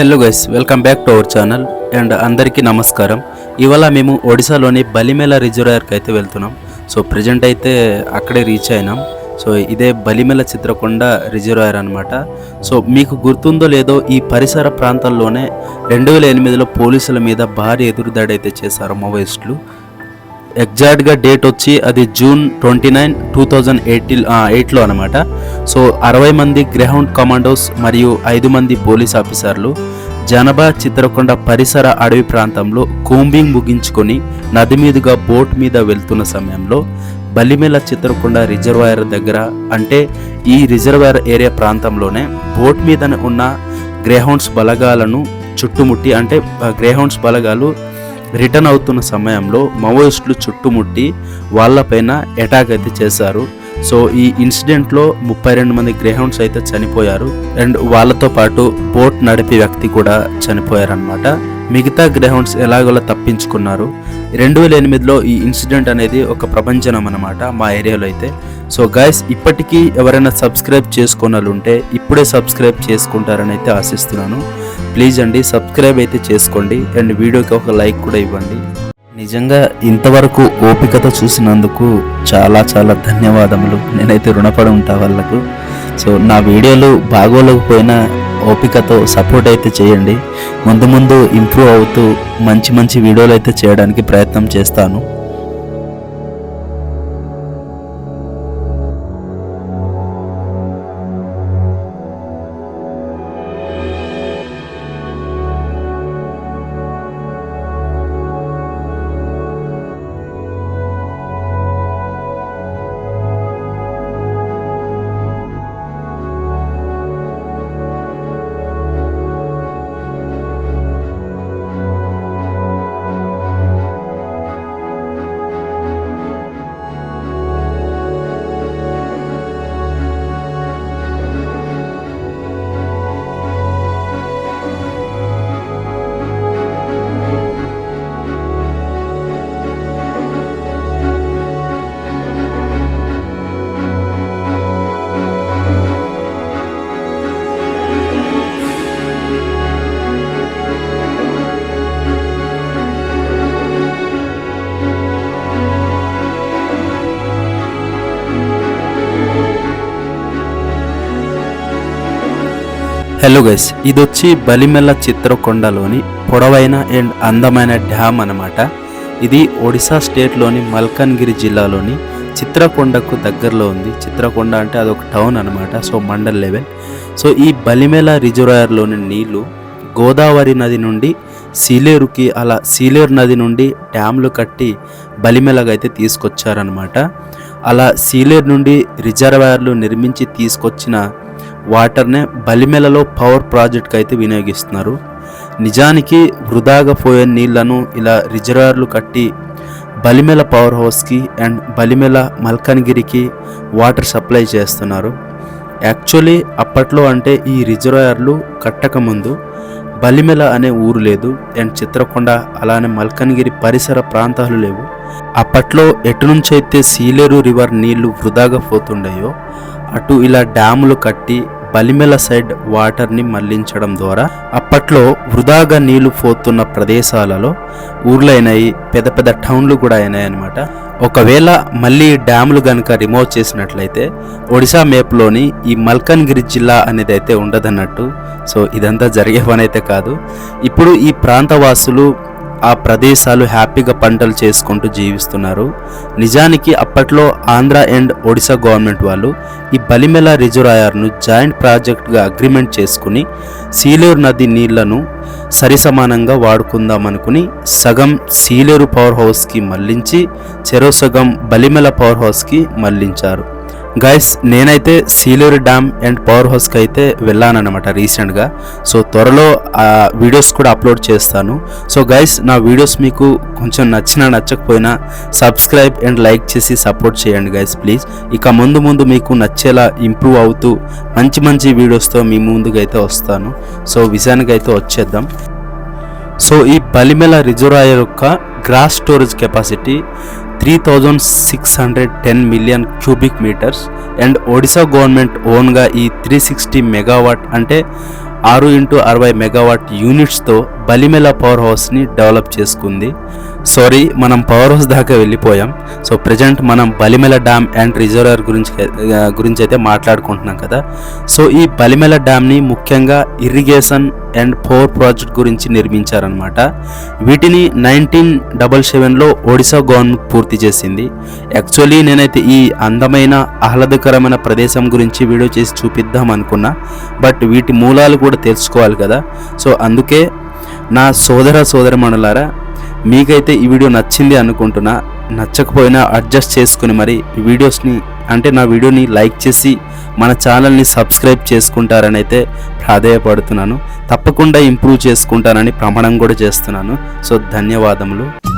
Hello guys welcome back to our channel and అందరికీ నమస్కారం. ఇవాళ మేము ఒడిశాలోని బలిమేల రిజర్వాయర్కి అయితే వెళ్తున్నాం. సో ప్రజెంట్ అయితే అక్కడే రీచ్ అయినాం. సో ఇదే బలిమెల చిత్రకొండ రిజర్వాయర్ అనమాట సో మీకు గుర్తుందో లేదో ఈ పరిసర ప్రాంతాల్లోనే రెండు వేల ఎనిమిదిలో పోలీసుల మీద భారీ ఎదురుదాడి అయితే చేశారు మావోయిస్టులు. ఎగ్జాక్ట్గా డేట్ వచ్చి అది June twenty nine two thousand eighty ఎయిట్లో అనమాట సో అరవై మంది గ్రహౌండ్ కమాండోస్ మరియు ఐదు మంది పోలీస్ ఆఫీసర్లు జనబా చిత్రకొండ పరిసర అడవి ప్రాంతంలో కూంబింగ్ ముగించుకొని నది మీదుగా బోట్ మీద వెళ్తున్న సమయంలో బలిమెల చిత్రకొండ రిజర్వాయర్ దగ్గర అంటే ఈ రిజర్వాయర్ ఏరియా ప్రాంతంలోనే బోట్ మీద ఉన్న గ్రేహౌండ్స్ బలగాలను చుట్టుముట్టి అంటే గ్రేహౌండ్స్ బలగాలు రిటర్న్ అవుతున్న సమయంలో మావోయిస్టులు చుట్టుముట్టి వాళ్ళపైన అటాక్ అయితే చేశారు. సో ఈ ఇన్సిడెంట్లో ముప్పై రెండు మంది గ్రేహౌండ్స్ అయితే చనిపోయారు. అండ్ వాళ్ళతో పాటు బోట్ నడిపే వ్యక్తి కూడా చనిపోయారనమాట మిగతా గ్రేహౌండ్స్ ఎలాగోలా తప్పించుకున్నారు. రెండు వేల ఎనిమిదిలో ఈ ఇన్సిడెంట్ అనేది ఒక ప్రపంచనం అనమాట మా ఏరియాలో అయితే. సో గైస్ ఇప్పటికీ ఎవరైనా సబ్స్క్రైబ్ చేసుకున్న ఉంటే ఇప్పుడే సబ్స్క్రైబ్ చేసుకుంటారని అయితే ఆశిస్తున్నాను. ప్లీజ్ అండి సబ్స్క్రైబ్ అయితే చేసుకోండి. అండ్ వీడియోకి ఒక లైక్ కూడా ఇవ్వండి. నిజంగా ఇంతవరకు ఓపికతో చూసినందుకు చాలా చాలా ధన్యవాదములు. నేనైతే రుణపడి ఉంటా వాళ్ళకు. సో నా వీడియోలు బాగోలేకపోయినా ఓపికతో సపోర్ట్ అయితే చేయండి. ముందు ముందు ఇంప్రూవ్ అవుతూ మంచి మంచి వీడియోలు అయితే చేయడానికి ప్రయత్నం చేస్తాను. హలో గైస్ ఇది వచ్చి బలిమెల్ల చిత్రకొండలోని పొడవైన అండ్ అందమైన డ్యామ్ అనమాట ఇది ఒడిశా స్టేట్లోని మల్కాన్గిరి జిల్లాలోని చిత్రకొండకు దగ్గరలో ఉంది. చిత్రకొండ అంటే అదొక టౌన్ అనమాట సో మండల్ లెవెల్. సో ఈ బలిమెల రిజర్వాయర్లోని నీళ్ళు గోదావరి నది నుండి సీలేరుకి అలా సీలేరు నది నుండి డ్యామ్లు కట్టి బలిమెలగా అయితే తీసుకొచ్చారనమాట అలా సీలేరు నుండి రిజర్వాయర్లు నిర్మించి తీసుకొచ్చిన వాటర్నే బలిమెలలో పవర్ ప్రాజెక్ట్కి అయితే వినియోగిస్తున్నారు. నిజానికి వృధాగా పోయే నీళ్ళను ఇలా రిజర్వాయర్లు కట్టి బలిమెల పవర్ హౌస్కి అండ్ బలిమెల మల్కనగిరికి వాటర్ సప్లై చేస్తున్నారు. యాక్చువల్లీ అప్పట్లో అంటే ఈ రిజర్వాయర్లు కట్టకముందు బలిమెల అనే ఊరు లేదు అండ్ చిత్రకొండ అలానే మల్కనగిరి పరిసర ప్రాంతాలు లేవు. అప్పట్లో ఎటు నుంచి అయితే సీలేరు రివర్ నీళ్ళు వృధాగా పోతుండయో అటు ఇలా డ్యాములు కట్టి బలిమెల సైడ్ వాటర్ని మళ్ళించడం ద్వారా అప్పట్లో వృధాగా నీళ్ళు పోతున్న ప్రదేశాలలో ఊర్లు అయినాయి పెద్ద పెద్ద టౌన్లు కూడా అయినాయి అనమాట ఒకవేళ మళ్ళీ డ్యాములు కనుక రిమూవ్ చేసినట్లయితే ఒడిశా మేప్లోని ఈ మల్కన్గిరి జిల్లా అనేది అయితే ఉండదన్నట్టు. సో ఇదంతా జరిగే పని అయితే కాదు. ఇప్పుడు ఈ ప్రాంతవాసులు ఆ ప్రదేశాలు హ్యాపీగా పంటలు చేసుకుంటూ జీవిస్తున్నారు. నిజానికి అప్పట్లో ఆంధ్ర అండ్ ఒడిశా గవర్నమెంట్ వాళ్ళు ఈ బలిమెల రిజర్వాయర్ను జాయింట్ ప్రాజెక్ట్గా అగ్రిమెంట్ చేసుకుని సీలేరు నది నీళ్ళను సరిసమానంగా వాడుకుందామనుకుని సగం సీలేరు పవర్ హౌస్కి మళ్ళించి చెరో సగం బలిమెల పవర్ హౌస్కి మళ్ళించారు. గైస్ నేనైతే సీలేరు డ్యామ్ అండ్ పవర్ హౌస్కి అయితే వెళ్ళానన్నమాట రీసెంట్గా. సో త్వరలో ఆ వీడియోస్ కూడా అప్లోడ్ చేస్తాను. సో గైస్ నా వీడియోస్ మీకు కొంచెం నచ్చినా నచ్చకపోయినా సబ్స్క్రైబ్ అండ్ లైక్ చేసి సపోర్ట్ చేయండి గైస్ ప్లీజ్ ఇక ముందు ముందు మీకు నచ్చేలా ఇంప్రూవ్ అవుతూ మంచి మంచి వీడియోస్తో మీ ముందుకైతే అయితే వస్తాను. సో విషయానికి అయితే వచ్చేద్దాం. సో ఈ బలిమెల రిజర్వాయర్ యొక్క gross storage capacity three thousand six hundred ten million cubic metres and Odisha government ఓన్గా ఈ త్రీ సిక్స్టీ మెగావాట్ అంటే ఆరు ఇంటూ అరవై మెగావాట్ యూనిట్స్తో బలిమెల పవర్ హౌస్ని డెవలప్ చేసుకుంది. సారీ మనం పవర్ హౌస్ దాకా వెళ్ళిపోయాం. సో ప్రజెంట్ మనం బలిమెల డ్యామ్ అండ్ రిజర్వర్ గురించి గురించి అయితే మాట్లాడుకుంటున్నాం కదా. సో ఈ బలిమెల డ్యామ్ని ముఖ్యంగా ఇరిగేషన్ అండ్ ఫోర్ ప్రాజెక్ట్ గురించి నిర్మించారనమాట వీటిని నైన్టీన్ డబల్ సెవెన్లో ఒడిశా గవర్నమెంట్ పూర్తి చేసింది. యాక్చువల్లీ నేనైతే ఈ అందమైన ఆహ్లాదకరమైన ప్రదేశం గురించి వీడియో చేసి చూపిద్దాం అనుకున్నా. బట్ వీటి మూలాలు కూడా తెలుసుకోవాలి కదా. సో అందుకే నా సోదర సోదరమణులారా మీకైతే ఈ వీడియో నచ్చింది అనుకుంటున్నా. నచ్చకపోయినా అడ్జస్ట్ చేసుకుని మరి వీడియోస్ని అంటే నా వీడియోని లైక్ చేసి మన ఛానల్ని సబ్స్క్రైబ్ చేసుకుంటారని అయితే ప్రాధేయపడుతున్నాను. తప్పకుండా ఇంప్రూవ్ చేసుకుంటానని ప్రమాణం కూడా చేస్తున్నాను. సో ధన్యవాదములు.